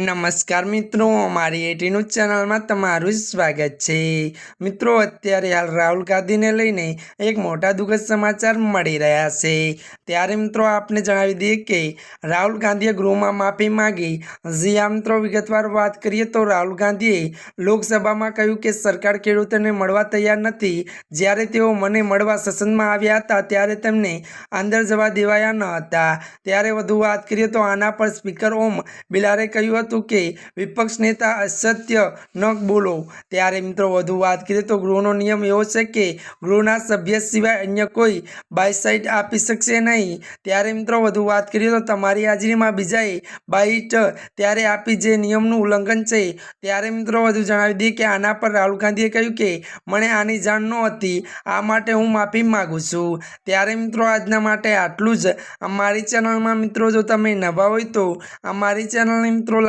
નમસ્કાર મિત્રો અમારી એટીનું ચેનલમાં તમારું સ્વાગત છે. મિત્રો, અત્યારે હાલ રાહુલ ગાંધીને લઈને એક મોટા દુઃખદ સમાચાર મળી રહ્યા છે. ત્યારે મિત્રો, આપને જણાવી દઈએ કે રાહુલ ગાંધીએ ગૃહમાં માફી માંગી. જી આ મિત્રો, વિગતવાર વાત કરીએ તો રાહુલ ગાંધીએ લોકસભામાં કહ્યું કે સરકાર ખેડૂતોને મળવા તૈયાર નથી. જ્યારે તેઓ મને મળવા સસનમાં આવ્યા હતા, ત્યારે તેમને અંદર જવા દેવાયા ન હતા. ત્યારે વધુ વાત કરીએ તો આના પર સ્પીકર ઓમ બિલારે કહ્યું હતું કે વિપક્ષ નેતા અસત્ય ન બોલો. ત્યારે મિત્રો વધુ વાત કરીએ તો ગૃહનો નિયમ એવો છે કે ગૃહના સભ્ય સિવાય અન્ય કોઈ બાયસાઇટ આપી શકશે નહીં. ત્યારે મિત્રો વધુ વાત કરીએ તો તમારી હાજરીમાં બીજાએ બાઇટ ત્યારે આપી જે નિયમનું ઉલ્લંઘન છે. ત્યારે મિત્રો વધુ જણાવી દઈએ કે આના પર રાહુલ ગાંધીએ કહ્યું કે મને આની જાણ નહોતી, આ માટે હું માફી માગું છું. ત્યારે મિત્રો આજના માટે આટલું જ. અમારી ચેનલમાં મિત્રો જો તમે નવા હોય તો અમારી ચેનલને મિત્રો